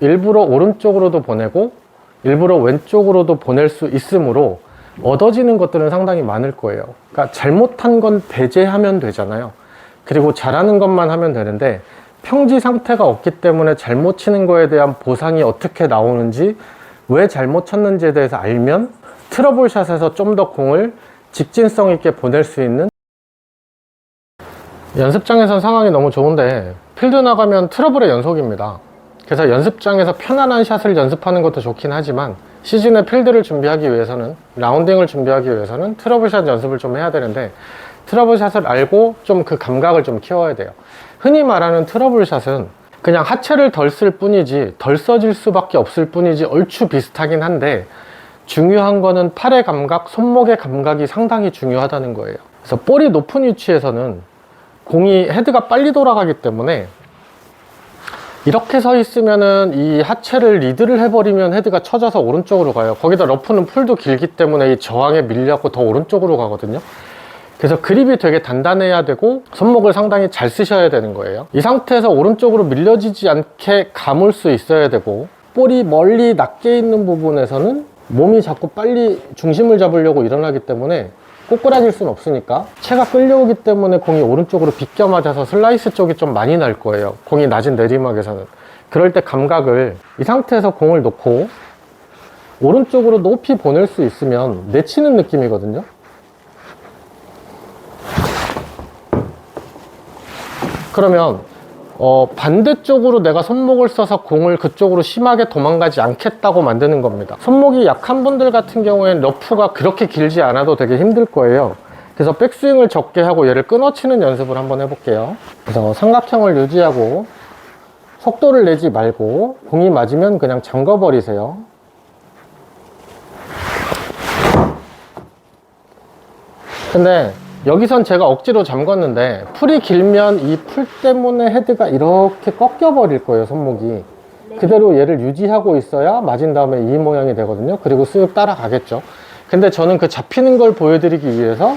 일부러 오른쪽으로도 보내고 일부러 왼쪽으로도 보낼 수 있으므로 얻어지는 것들은 상당히 많을 거예요. 그러니까 잘못한 건 배제하면 되잖아요. 그리고 잘하는 것만 하면 되는데 평지 상태가 없기 때문에 잘못 치는 거에 대한 보상이 어떻게 나오는지 왜 잘못 쳤는지에 대해서 알면 트러블 샷에서 좀 더 공을 직진성 있게 보낼 수 있는 연습장에선 상황이 너무 좋은데 필드 나가면 트러블의 연속입니다. 그래서 연습장에서 편안한 샷을 연습하는 것도 좋긴 하지만 시즌에 필드를 준비하기 위해서는 라운딩을 준비하기 위해서는 트러블샷 연습을 좀 해야 되는데 트러블샷을 알고 좀 그 감각을 좀 키워야 돼요. 흔히 말하는 트러블샷은 그냥 하체를 덜 쓸 뿐이지 덜 써질 수밖에 없을 뿐이지 얼추 비슷하긴 한데 중요한 거는 팔의 감각, 손목의 감각이 상당히 중요하다는 거예요. 그래서 볼이 높은 위치에서는 공이 헤드가 빨리 돌아가기 때문에 이렇게 서 있으면은 이 하체를 리드를 해버리면 헤드가 쳐져서 오른쪽으로 가요. 거기다 러프는 풀도 길기 때문에 이 저항에 밀려고 더 오른쪽으로 가거든요. 그래서 그립이 되게 단단해야 되고 손목을 상당히 잘 쓰셔야 되는 거예요. 이 상태에서 오른쪽으로 밀려지지 않게 감을 수 있어야 되고 볼이 멀리 낮게 있는 부분에서는 몸이 자꾸 빨리 중심을 잡으려고 일어나기 때문에 꼬꾸라질 수는 없으니까 체가 끌려오기 때문에 공이 오른쪽으로 비껴 맞아서 슬라이스 쪽이 좀 많이 날 거예요. 공이 낮은 내리막에서는. 그럴 때 감각을 이 상태에서 공을 놓고 오른쪽으로 높이 보낼 수 있으면 내치는 느낌이거든요. 그러면 어, 반대쪽으로 내가 손목을 써서 공을 그쪽으로 심하게 도망가지 않겠다고 만드는 겁니다. 손목이 약한 분들 같은 경우에는 러프가 그렇게 길지 않아도 되게 힘들 거예요. 그래서 백스윙을 적게 하고 얘를 끊어치는 연습을 한번 해볼게요. 그래서 삼각형을 유지하고 속도를 내지 말고 공이 맞으면 그냥 잠궈버리세요. 근데 여기선 제가 억지로 잠궜는데 풀이 길면 이 풀 때문에 헤드가 이렇게 꺾여 버릴 거예요 손목이. 그대로 얘를 유지하고 있어야 맞은 다음에 이 모양이 되거든요. 그리고 쓱 따라가겠죠. 근데 저는 그 잡히는 걸 보여드리기 위해서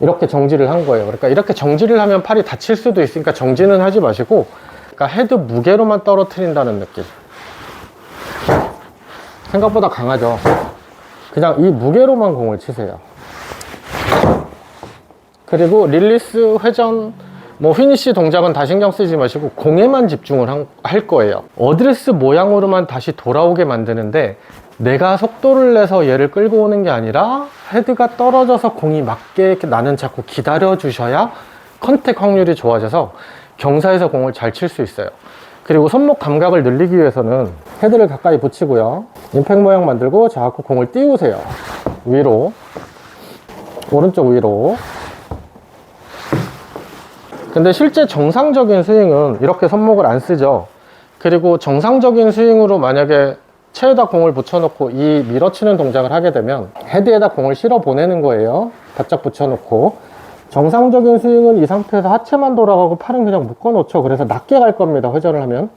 이렇게 정지를 한 거예요. 그러니까 이렇게 정지를 하면 팔이 다칠 수도 있으니까 정지는 하지 마시고 그러니까 헤드 무게로만 떨어뜨린다는 느낌. 생각보다 강하죠. 그냥 이 무게로만 공을 치세요 그리고 릴리스, 회전, 뭐 피니시 동작은 다 신경 쓰지 마시고 공에만 집중을 한- 할 거예요. 어드레스 모양으로만 다시 돌아오게 만드는데 내가 속도를 내서 얘를 끌고 오는 게 아니라 헤드가 떨어져서 공이 맞게 나는 자꾸 기다려 주셔야 컨택 확률이 좋아져서 경사에서 공을 잘 칠 수 있어요. 그리고 손목 감각을 늘리기 위해서는 헤드를 가까이 붙이고요. 임팩 모양 만들고 자꾸 공을 띄우세요. 위로. 오른쪽 위로. 근데 실제 정상적인 스윙은 이렇게 손목을 안 쓰죠. 그리고 정상적인 스윙으로 만약에 체에다 공을 붙여놓고 이 밀어치는 동작을 하게 되면 헤드에다 공을 실어 보내는 거예요. 바짝 붙여놓고. 정상적인 스윙은 이 상태에서 하체만 돌아가고 팔은 그냥 묶어 놓죠. 그래서 낮게 갈 겁니다. 회전을 하면.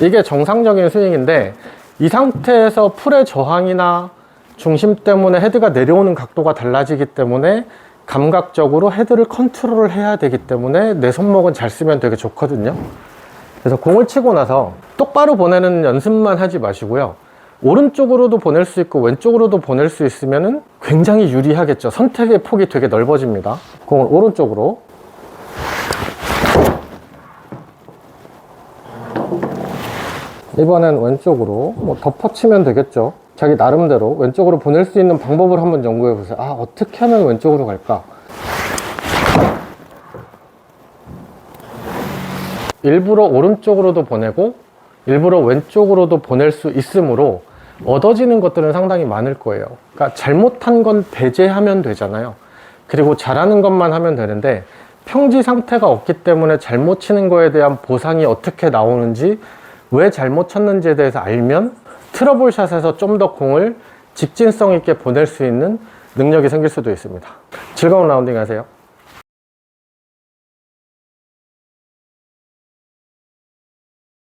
이게 정상적인 스윙인데 이 상태에서 풀의 저항이나 중심 때문에 헤드가 내려오는 각도가 달라지기 때문에 감각적으로 헤드를 컨트롤을 해야 되기 때문에 내 손목은 잘 쓰면 되게 좋거든요. 그래서 공을 치고 나서 똑바로 보내는 연습만 하지 마시고요. 오른쪽으로도 보낼 수 있고 왼쪽으로도 보낼 수 있으면 굉장히 유리하겠죠. 선택의 폭이 되게 넓어집니다. 공을 오른쪽으로 이번엔 왼쪽으로 뭐 덮어치면 되겠죠. 자기 나름대로 왼쪽으로 보낼 수 있는 방법을 한번 연구해 보세요. 아, 어떻게 하면 왼쪽으로 갈까? 일부러 오른쪽으로도 보내고 일부러 왼쪽으로도 보낼 수 있으므로 얻어지는 것들은 상당히 많을 거예요. 그러니까 잘못한 건 배제하면 되잖아요. 그리고 잘하는 것만 하면 되는데 평지 상태가 없기 때문에 잘못 치는 거에 대한 보상이 어떻게 나오는지 왜 잘못 쳤는지에 대해서 알면 트러블 샷에서 좀 더 공을 직진성 있게 보낼 수 있는 능력이 생길 수도 있습니다. 즐거운 라운딩 하세요.